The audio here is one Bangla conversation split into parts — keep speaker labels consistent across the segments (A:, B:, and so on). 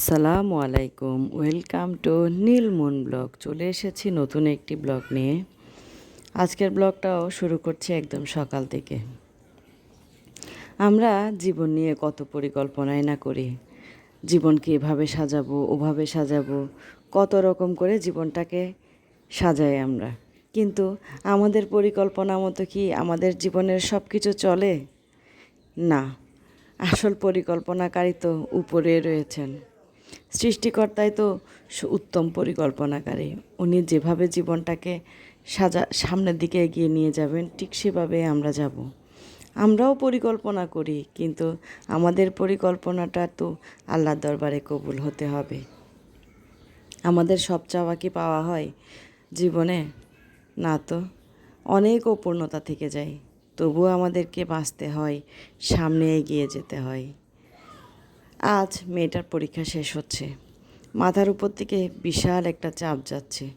A: আসসালামু আলাইকুম, ওয়েলকাম টু নীলমুন ব্লগ। চলে এসেছি নতুন একটি ব্লগ নিয়ে। আজকের ব্লগটাও শুরু করছি একদম সকাল থেকে। আমরা জীবন নিয়ে কত পরিকল্পনাই না করি। জীবনকে এভাবে সাজাবো, ওভাবে সাজাবো, কত রকম করে জীবনটাকে সাজাই আমরা। কিন্তু আমাদের পরিকল্পনা মতো কি আমাদের জীবনের সব কিছু চলে? না, আসল পরিকল্পনাকারী তো উপরে রয়েছেন। সৃষ্টিকর্তাই তো উত্তম পরিকল্পনাকারী। উনি যেভাবে জীবনটাকে সাজা সামনের দিকে এগিয়ে নিয়ে যাবেন, ঠিক সেভাবে আমরা যাব। আমরাও পরিকল্পনা করি, কিন্তু আমাদের পরিকল্পনাটা তো আল্লাহর দরবারে কবুল হতে হবে। আমাদের সব চাওয়া কি পাওয়া হয় জীবনে? না তো, অনেক অপূর্ণতা থেকে যায়। তবুও আমাদেরকে বাঁচতে হয়, সামনে এগিয়ে যেতে হয়। আজ মেয়েটার পরীক্ষা শেষ হচ্ছে। মাথার উপর থেকে বিশাল একটা চাপ যাচ্ছে।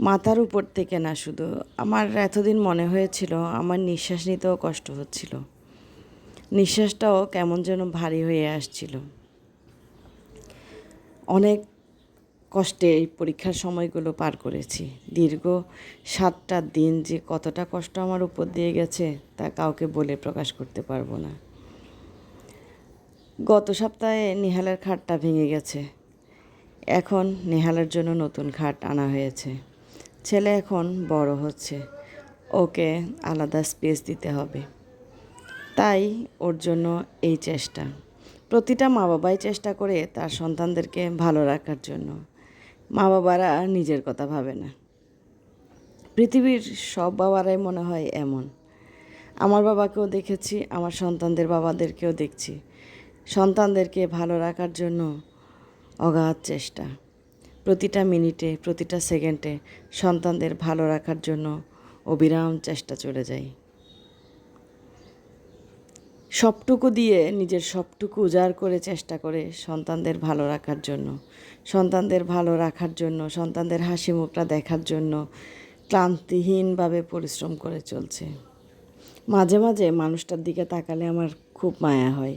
A: মাথার উপর থেকে না, শুধু আমার এতদিন মনে হয়েছিল, আমার নিঃশ্বাস নিতেও কষ্ট হচ্ছিল। নিঃশ্বাসটাও কেমন যেন ভারী হয়ে আসছিল। অনেক কষ্টে এই পরীক্ষার সময়গুলো পার করেছি। দীর্ঘ সাতটা দিন যে কতটা কষ্ট আমার উপর দিয়ে গেছে, তা কাউকে বলে প্রকাশ করতে পারব না। গত সপ্তাহে নিহালের খাটটা ভেঙে গেছে। এখন নেহালের জন্য নতুন খাট আনা হয়েছে। ছেলে এখন বড় হচ্ছে। ওকে আলাদা স্পেস দিতে হবে। তাই ওর জন্য এই চেষ্টা। প্রতিটা মা বাবাই চেষ্টা করে তার সন্তানদেরকে ভালো রাখার জন্য। মা বাবারা নিজের কথা ভাবে না। পৃথিবীর সব বাবারাই মনে হয় এমন। আমার বাবাকেও দেখেছি, আমার সন্তানদের বাবাদেরকেও দেখছি। সন্তানদেরকে ভালো রাখার জন্য অগাধ চেষ্টা। প্রতিটা মিনিটে, প্রতিটা সেকেন্ডে সন্তানদের ভালো রাখার জন্য অবিরাম চেষ্টা চলে যায়। সবটুকু দিয়ে নিজের সবটুকু উজাড় করে চেষ্টা করে সন্তানদের ভালো রাখার জন্য, সন্তানদের ভালো রাখার জন্য, সন্তানদের হাসি মুখটা দেখার জন্য ক্লান্তিহীনভাবে পরিশ্রম করে চলছে। মাঝে মাঝে মানুষটার দিকে তাকালে আমার খুব মায়া হয়।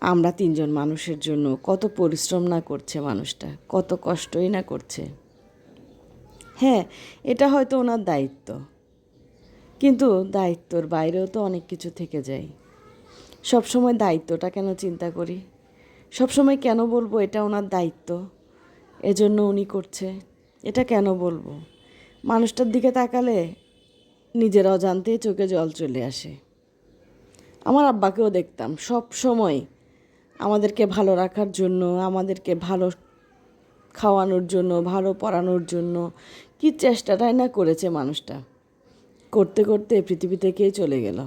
A: আমরা তিনজন মানুষের জন্য কত পরিশ্রম না করছে মানুষটা, কত কষ্টই না করছে। হ্যাঁ এটা হয়তো ওনার দায়িত্ব। কিন্তু দায়িত্বর বাইরেও তো অনেক কিছু থেকে যায়। সবসময় দায়িত্বটা কেন চিন্তা করি? সবসময় কেন বলব এটা ওনার দায়িত্ব? এজন্য উনি করছে। এটা কেন বলব? মানুষটার দিকে তাকালে নিজের অজান্তেই চোখে জল চলে আসে। আমার আব্বাকেও দেখতাম সব সময় আমাদেরকে ভালো রাখার জন্য, আমাদেরকে ভালো খাওয়ানোর জন্য, ভালো পড়ানোর জন্য। কি চেষ্টাটাই না করেছে মানুষটা। করতে করতে পৃথিবী থেকেই চলে গেল।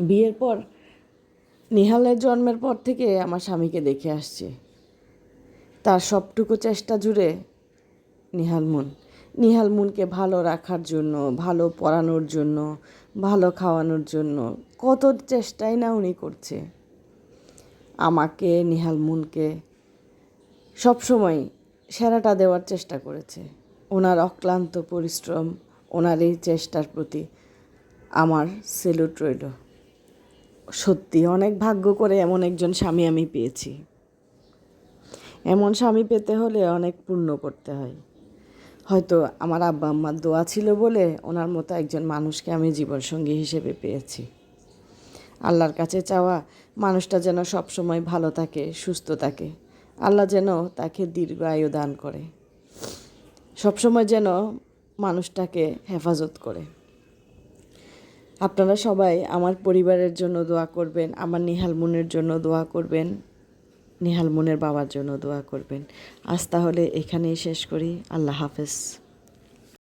A: বিয়ের পর, নিহালের জন্মের পর থেকে আমার স্বামীকে দেখে আসছে। তার সবটুকু চেষ্টা জুড়ে নিহাল মুন। নিহাল মুনকে ভালো রাখার জন্য, ভালো পড়ানোর জন্য, ভালো খাওয়ানোর জন্য কত চেষ্টাই না উনি করছে। আমাকে, নিহাল মুনকে সবসময় সেরাটা দেওয়ার চেষ্টা করেছে। ওনার অক্লান্ত পরিশ্রম, ওনার এই চেষ্টার প্রতি আমার সেলুট রইল। সত্যি অনেক ভাগ্য করে এমন একজন স্বামী আমি পেয়েছি। এমন স্বামী পেতে হলে অনেক পুণ্য করতে হয়। হয়তো আমার আব্বা আম্মার দোয়া ছিল বলে ওনার মতো একজন মানুষকে আমি জীবনসঙ্গী হিসেবে পেয়েছি। আল্লাহর কাছে চাওয়া মানুষটা যেন সবসময় ভালো থাকে, সুস্থ থাকে। আল্লাহ যেন তাকে দীর্ঘ আয়ু দান করে। সবসময় যেন মানুষটাকে হেফাজত করে। আপনারা সবাই আমার পরিবারের জন্য দোয়া করবেন, আমার নিহাল মুনের জন্য দোয়া করবেন, নিহাল মুনের বাবার জন্য দোয়া করবেন। আজ তাহলে এখানেই শেষ করি। আল্লাহ হাফেজ।